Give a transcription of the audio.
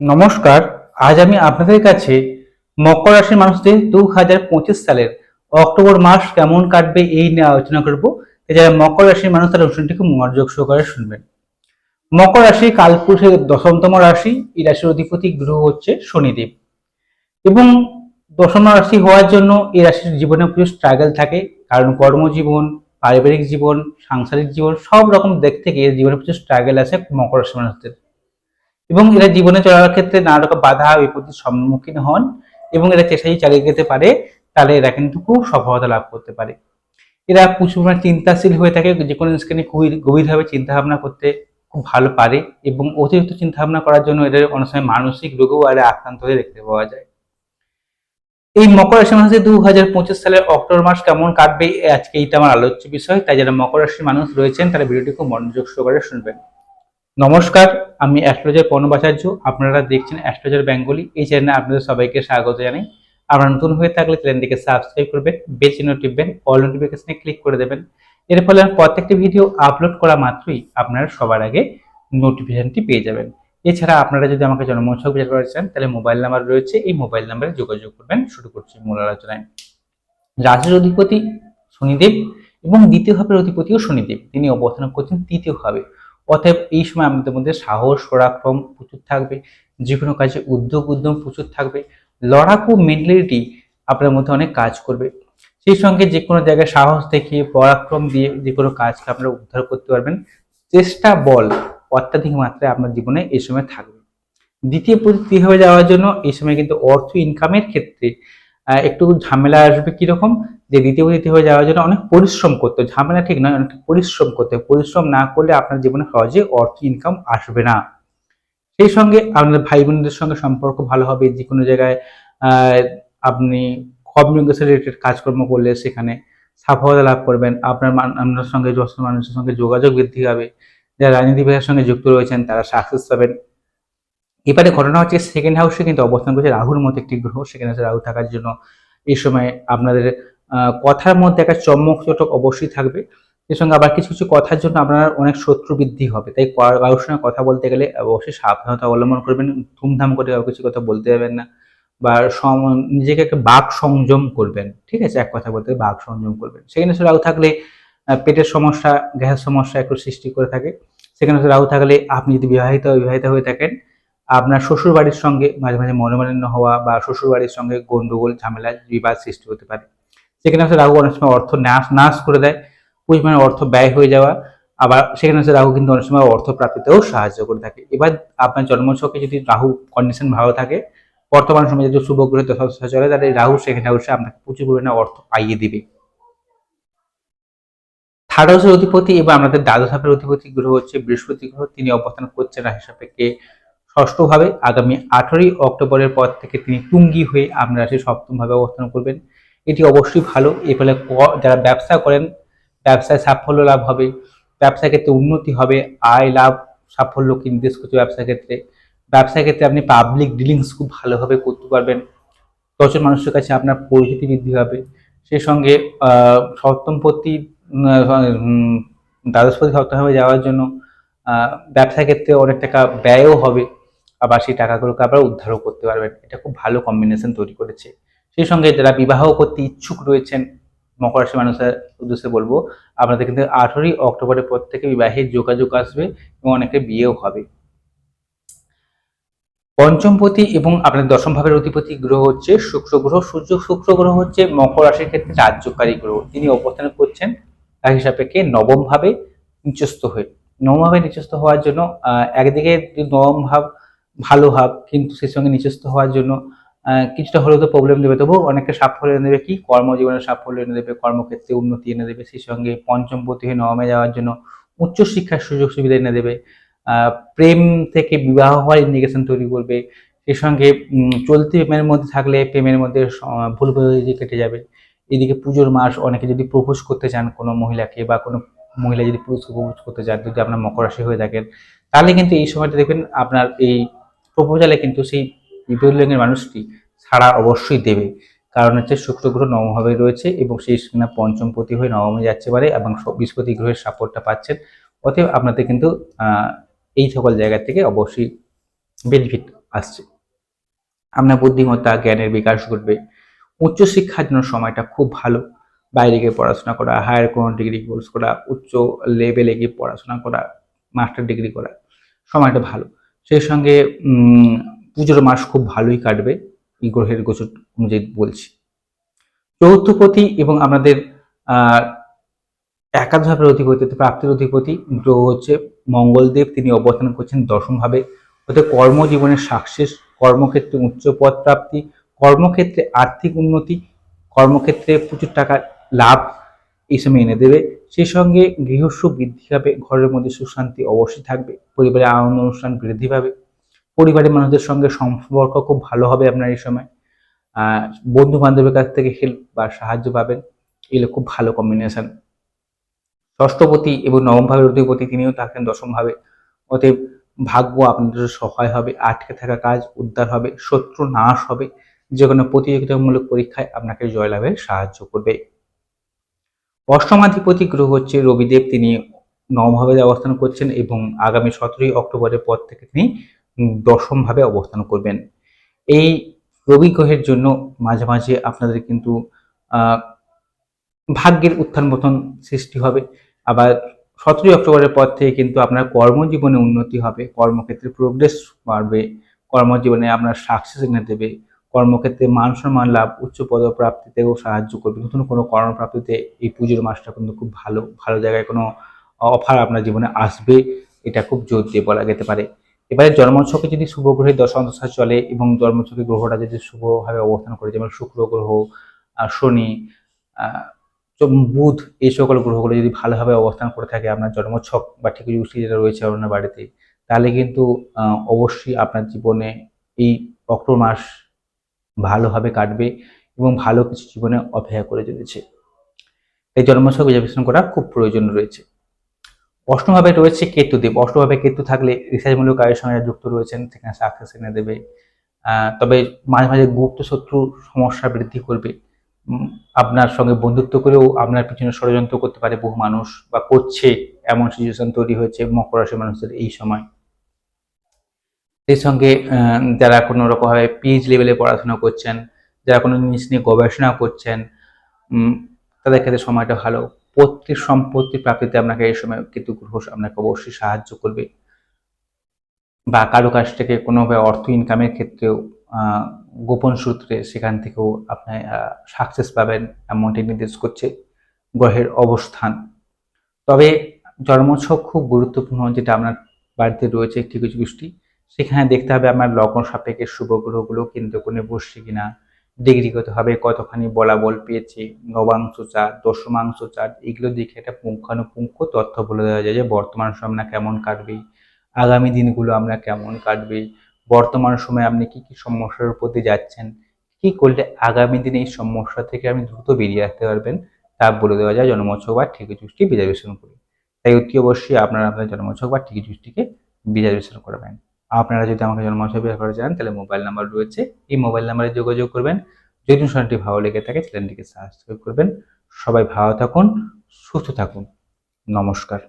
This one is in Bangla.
নমস্কার, আজ আমি আপনাদের কাছে মকর রাশির মানুষদের দু হাজার পঁচিশ সালের অক্টোবর মাস কেমন কাটবে এই নিয়ে আলোচনা করব। যারা মকর রাশির মানুষ তারা অনুষ্ঠানটিকে মনোযোগ সহকারে শুনবেন। মকর রাশি কালপুরুষের দশমতম রাশি, এই রাশির অধিপতি গ্রহ হচ্ছে শনিদেব। এবং দশম রাশি হওয়ার জন্য এই রাশির জীবনে প্রচুর স্ট্রাগল থাকে, কারণ কর্মজীবন, পারিবারিক জীবন, সাংসারিক জীবন, সব রকম দিক থেকে জীবনে প্রচুর স্ট্রাগল আছে মকর রাশি মানুষদের। এবং এরা জীবনে চলার ক্ষেত্রে নানা রকম বাধা বিপত্তির সম্মুখীন হন এবং এরা চেষ্টাই চালিয়ে যেতে পারে, তাহলে এরা কিন্তু খুব সফলতা লাভ করতে পারে। এরা প্রচুর চিন্তাশীল হয়ে থাকে যে কোনো জিনিসকে নিয়ে খুবই গভীরভাবে চিন্তা ভাবনা করতে খুব ভালো পারে এবং অতিরিক্ত চিন্তা ভাবনা করার জন্য এদের অনেক সময় মানসিক রোগেও এরা আক্রান্ত হয়ে দেখতে পাওয়া যায়। এই মকর রাশি মানুষের দু হাজার পঁচিশ সালের অক্টোবর মাস কেমন কাটবে আজকে এইটা আমার আলোচ্য বিষয়, তাই যারা মকর রাশির মানুষ রয়েছেন, তারা ভিডিওটি খুব মনোযোগ সহকারে শুনবেন। নমস্কার, আমি অ্যাস্ট্রোলজার পর্ণবাচার্য। আপনারা দেখছেন অ্যাস্ট্রোলজার বেঙ্গলি। এই চ্যানেলে আপনাদের সবাইকে স্বাগত জানাই। আপনারা নতুন হয়ে থাকলে চ্যানেলটিকে সাবস্ক্রাইব করবেন, বেল চিহ্ন টিপবেন, অল নোটিফিকেশনে ক্লিক করে দেবেন। এর ফলে প্রত্যেকটি ভিডিও আপলোড করা মাত্রই আপনারা সবার আগে নোটিফিকেশনটি পেয়ে যাবেন। এছাড়া আপনারা যদি আমাকে জন্মোৎসব বিচার করতে চান, তাহলে মোবাইল নাম্বার রয়েছে। এই মোবাইল নাম্বারে যোগাযোগ করবেন। শুরু করছি মূল আলোচনায়। রাশির অধিপতি শনিদেব এবং দ্বিতীয় ভাবের অধিপতিও শনিদেব। তিনি অবস্থান করছেন তৃতীয় ভাবে অতএব এই সময় আমাদের মধ্যে সাহস, পরাক্রম প্রচুর থাকবে যে কোনো কাজে উদ্যোগ, উদ্যম প্রচুর থাকবে, লড়াকু মেন্টালিটি আপনার মধ্যে অনেক কাজ করবে। সেই সঙ্গে যে কোনো জায়গায় সাহস দেখিয়ে, পরাক্রম দিয়ে যে কোনো কাজকে আপনারা উদ্ধার করতে পারবেন। চেষ্টা বল অত্যাধিক মাত্রায় আপনার জীবনে এই সময় থাকবে। দ্বিতীয় পদ্ধতি হয়ে যাওয়ার জন্য এই সময় কিন্তু অর্থ ইনকামের ক্ষেত্রে একটু ঝামেলা আসবে কীরকম? যে দ্বিতীয় দ্বিতীয় হয়ে যাওয়ার জন্য অনেক পরিশ্রম করতে। ঝামেলা ঠিক নয় অনেক পরিশ্রম করতে। পরিশ্রম না করলে আপনার জীবনে সহজে অর্থ ইনকাম আসবে না। সেই সঙ্গে আপনার ভাই বোনদের সঙ্গে সম্পর্ক ভালো হবে। যে কোনো জায়গায় আপনি কমিউনিকেশন রিলেটেড কাজকর্ম করলে সেখানে সাফল্য লাভ করবেন। আপনার আপনার সঙ্গে মানুষের সঙ্গে যোগাযোগ বৃদ্ধি হবে যারা রাজনীতিবিদের সঙ্গে যুক্ত রয়েছেন, তারা সাকসেস পাবেন। এবারে ঘটনা হচ্ছে সেকেন্ড হাউসে কিন্তু অবস্থান করছে রাহুর মতো একটি গ্রহ। হাউসে রাহু থাকার জন্য এই সময় আপনাদের কথার মধ্যে একটা চমক চটক অবশ্যই থাকবে। এর সঙ্গে আবার কিছু কিছু কথার জন্য আপনার অনেক শত্রু বৃদ্ধি হবে। তাই কারোর সঙ্গে কথা বলতে গেলে অবশ্যই সাবধানতা অবলম্বন করবেন, ধুমধাম করে কারও কিছু কথা বলতে যাবেন না বা নিজেকে একটা বাক সংযম করবেন। ঠিক আছে? এক কথা বলতে বাক সংযম করবেন। সেখানে রাহু থাকলে পেটের সমস্যা, গ্যাসের সমস্যা একটু সৃষ্টি করে থাকে। সেখানে রাহু থাকলে আপনি যদি বিবাহিত বিবাহিত হয়ে থাকেন আপনার শ্বশুর বাড়ির সঙ্গে মাঝে মাঝে মনোমালিন্য হওয়া বা শ্বশুর বাড়ির সঙ্গে গন্ডগোল, ঝামেলা, বিবাদ সৃষ্টি হতে পারে। সেখানে হচ্ছে রাহু অনেক সময় অর্থ নাশ নাশ করে দেয়। পরিমাণে অর্থ ব্যয় হয়ে যাওয়া। আবার সেখানে হচ্ছে রাহু কিন্তু অনেক সময় অর্থ প্রাপ্তিতেও সাহায্য করে থাকে। এবার আপনার জন্মছকে যদি রাহু কন্ডিশন ভালো থাকে, বর্তমান সময়ে যদি শুভ গ্রহ দশা চলে, তাহলে রাহু সেখানে অবশ্যই আপনাকে প্রচুর পরিমাণে অর্থ পাইয়ে দিবে। থার্ড হাউসের অধিপতি এবং আমাদের দ্বাদশ হাবের অধিপতি গ্রহ হচ্ছে বৃহস্পতি গ্রহ। তিনি অবস্থান করছেন রাশি সাপেক্ষে। ষষ্ঠভাবে আগামী আঠারোই অক্টোবরের পর থেকে তিনি টুঙ্গি হয়ে আপনার রাশি সপ্তমভাবে অবস্থান করবেন। এটি অবশ্যই ভালো। এর ফলে যারা ব্যবসা করেন, ব্যবসায় সাফল্য লাভ হবে ব্যবসা ক্ষেত্রে উন্নতি হবে, আয়, লাভ সাফল্যকে নির্দেশ করছে ব্যবসা ক্ষেত্রে। ব্যবসা ক্ষেত্রে আপনি পাবলিক ডিলিংস খুব ভালোভাবে করতে পারবেন। দশজন মানুষের কাছে আপনার পরিচিতি বৃদ্ধি হবে সেই সঙ্গে সপ্তমপতি দ্বাদশপতি সপ্তমভাবে যাওয়ার জন্য ব্যবসা ক্ষেত্রে অনেক টাকা ব্যয়ও হবে। আবার সেই টাকাগুলোকে আবার উদ্ধারও করতে পারবেন। এটা খুব ভালো কম্বিনেশন তৈরি করেছে। সেই সঙ্গে যারা বিবাহ করতে ইচ্ছুক রয়েছেন, মকর রাশি মানুষের উদ্দেশ্যে বলব, আপনাদের কিন্তু আঠারোই অক্টোবরের পর থেকে বিবাহের যোগাযোগ আসবে এবং অনেকের বিয়েও হবে। পঞ্চমপতি এবং আপনার দশম ভাবের অধিপতি গ্রহ হচ্ছে শুক্র গ্রহ। সূর্য শুক্র গ্রহ হচ্ছে মকর রাশির ক্ষেত্রে রাজ্যকারী গ্রহ। তিনি অবস্থান করছেন রাশি সাপেক্ষে নবম ভাবে নিচস্থ হয়ে। নবম ভাবে নিচস্থ হওয়ার জন্য একদিকে নবম ভাব ভালো ভাব, কিন্তু সেই সঙ্গে নিচস্থ হওয়ার জন্য কিছুটা হলেও তো প্রবলেম দেবে। তবু অনেকটা সাফল্য এনে দেবে কি? কর্মজীবনে সাফল্য এনে দেবে, কর্মক্ষেত্রে উন্নতি এনে দেবে সেই সঙ্গে পঞ্চমপতি হয়ে নবমে যাওয়ার জন্য উচ্চশিক্ষার সুযোগ সুবিধা এনে দেবে। প্রেম থেকে বিবাহ হওয়ার ইন্ডিকেশন তৈরি করবে। সেই সঙ্গে চলতি প্রেমের মধ্যে থাকলে প্রেমের মধ্যে ভুল বোঝাবুঝি কেটে যাবে। এদিকে পুজোর মাস, অনেকে যদি প্রপোজ করতে চান কোনো মহিলাকে বা কোনো মহিলা যদি পুরুষকে প্রপোজ করতে চান, যদি আপনার মকর রাশি হয়ে থাকেন, তাহলে কিন্তু এই সময়টা দেখবেন আপনার এই প্রপোজালে কিন্তু সেই বিপরীত মানুষটি ছাড়া অবশ্যই দেবে। কারণ হচ্ছে শুক্র গ্রহ নবমভাবে রয়েছে এবং সেই কিনা পঞ্চমপতি হয়ে নবমে যাচ্ছে পারে এবং বৃহস্পতি গ্রহের সাপোর্টটা পাচ্ছেন। অতএব আপনাদের কিন্তু এই সকল জায়গা থেকে অবশ্যই বেনিফিট আসছে। আপনার বুদ্ধিমত্তা, জ্ঞানের বিকাশ ঘটবে। উচ্চশিক্ষার জন্য সময়টা খুব ভালো। বাইরে গিয়ে পড়াশোনা করা হায়ার কোনো ডিগ্রি কোর্স করা, উচ্চ লেভেলে গিয়ে পড়াশোনা করা মাস্টার ডিগ্রি করা, সময়টা ভালো। সেই সঙ্গে পুজোর মাস খুব ভালোই কাটবে, এই গ্রহের গোচর অনুযায়ী বলছি। চৌথপতি এবং আমাদের একাদশ ভাবের অধিপতি প্রাপ্তির অধিপতি গ্রহ হচ্ছে মঙ্গলদেব। তিনি অবস্থান করছেন দশম ভাবে। অর্থাৎ কর্মজীবনের সাকসেস, কর্মক্ষেত্রে উচ্চ পদ প্রাপ্তি, কর্মক্ষেত্রে আর্থিক উন্নতি, কর্মক্ষেত্রে প্রচুর টাকা লাভ এই সময় এনে দেবে। সেই সঙ্গে গৃহসুখ বৃদ্ধি পাবে, ঘরের মধ্যে সুশান্তি অবশ্যই থাকবে পরিবারে আনন্দ অনুষ্ঠান বৃদ্ধি পাবে, পরিবারের মানুষদের সঙ্গে সম্পর্ক খুব ভালো হবে আপনার এই সময়। বন্ধু বান্ধবের কাছ থেকে হেল্প বা সাহায্য পাবেন, এগুলো খুব ভালো কম্বিনেশন ষষ্ঠপতি এবং নবম ভাবের অধিপতি তিনিও থাকেন দশম ভাবে অতএব ভাগ্য আপনাদের সহায় হবে, আটকে থাকা কাজ উদ্ধার হবে, শত্রু নাশ হবে যে কোনো প্রতিযোগিতামূলক পরীক্ষায় আপনাকে জয়লাভে সাহায্য করবে। অষ্টমাধিপতি গ্রহ হচ্ছে রবিদেব। তিনি নবমভাবে অবস্থান করছেন এবং আগামী সতেরোই অক্টোবরের পর থেকে তিনি উম, দশম ভাবে অবস্থান করবেন। এই রবি গ্রহের জন্য মাঝে মাঝে আপনাদের কিন্তু ভাগ্যের উত্থান পতন সৃষ্টি হবে। আবার সতেরোই অক্টোবরের পর থেকে কিন্তু আপনার কর্মজীবনে উন্নতি হবে। কর্মক্ষেত্রে প্রোগ্রেস বাড়বে। কর্মজীবনে আপনার সাকসেস এনে দেবে। কর্মক্ষেত্রে মান সম্মান লাভ, উচ্চ পদপ্রাপ্তিতেও সাহায্য করবে। নতুন কোনো কর্মপ্রাপ্তিতে এই পুজোর মাসটা কিন্তু খুব ভালো ভালো জায়গায় কোনো অফার আপনার জীবনে আসবে, এটা খুব জোর দিয়ে বলা যেতে পারে। এবারে জন্মছকে যদি শুভ গ্রহের দশা দশা চলে এবং জন্মছকে গ্রহটা যদি শুভভাবে অবস্থান করে, যেমন শুক্র গ্রহ শনি বুধ, এই সকল গ্রহগুলো যদি ভালোভাবে অবস্থান করে থাকে আপনার জন্মছক বা ঠিক যুক্তি যেটা রয়েছে আপনার বাড়িতে, তাহলে কিন্তু অবশ্যই আপনার জীবনে এই অক্টোবর মাস ভালোভাবে কাটবে এবং ভালো কিছু জীবনে অপেক্ষা করে চলেছে। এই জন্মছক বিশ্লেষণ করা খুব প্রয়োজন রয়েছে। অষ্টমভাবে রয়েছে কেতুদেব। অষ্টমভাবে কেতু থাকলে রিসার্চমূলক কাজের সঙ্গে যুক্ত রয়েছেন, সেখানে সাকসেস এনে দেবে। তবে মাঝে মাঝে গুপ্ত শত্রু সমস্যা বৃদ্ধি করবে। আপনার সঙ্গে বন্ধুত্ব করেও আপনার পিছনে ষড়যন্ত্র করতে পারে বহু মানুষ বা করছে এমন সিচুয়েশন তৈরি হয়েছে মকর রাশির মানুষদের এই সময়। সেই সঙ্গে যারা কোনো রকমভাবে পিএইচ লেভেলে পড়াশোনা করছেন, যারা কোনো জিনিস নিয়ে গবেষণা করছেন তাদের ক্ষেত্রে সময়টা ভালো। পৈতৃক সম্পত্তি প্রাপ্তিতে আপনাকে এই সময় কিন্তু গ্রহ আপনাকে অবশ্যই সাহায্য করবে। বা কারও কাছ থেকে কোনোভাবে অর্থ ইনকামের ক্ষেত্রেও গোপন সূত্রে সেখান থেকেও আপনি সাকসেস পাবেন এমনটি নির্দেশ করছে গ্রহের অবস্থান। তবে জন্মছক খুব গুরুত্বপূর্ণ, যেটা আপনার বাড়িতে রয়েছে একটি কিছু গোষ্ঠী। সেখানে দেখতে হবে আমার লগ্ন সাপেক্ষে শুভ গ্রহগুলো কিন্তু কোণে বসছে কিনা ডিগ্রিগত হবে, কতখানি বলাবল পেয়েছে, নবাংশ চার দশমাংশ চার এগুলো দেখে একটা পুঙ্খানুপুঙ্খ তথ্য বলে দেওয়া যায় যে বর্তমান সময় আপনার কেমন কাটবে, আগামী দিনগুলো আমরা কেমন কাটবে, বর্তমান সময়ে আপনি কি কি সমস্যার উপর দিয়ে যাচ্ছেন, কি করলে আগামী দিনে এই সমস্যা থেকে আপনি দ্রুত বেরিয়ে আসতে পারবেন, তা বলে দেওয়া যায় জন্মছক বা ঠিকই চুষ্টি বিজাবেশন করে। তাই অতি অবশ্যই আপনারা আপনার জন্মছক বা ঠিকই চুষ্টিকে বিজাবেশন করবেন। আপনারা যদি আমাকে জন্মাশয় বের করে যান, তাহলে মোবাইল নাম্বার রয়েছে। এই মোবাইল নাম্বারে যোগাযোগ করবেন। যদি অনুষ্ঠানটি ভালো লেগে থাকে, চ্যানেলটিকে সাবস্ক্রাইব করবেন। সবাই ভালো থাকুন, সুস্থ থাকুন। নমস্কার।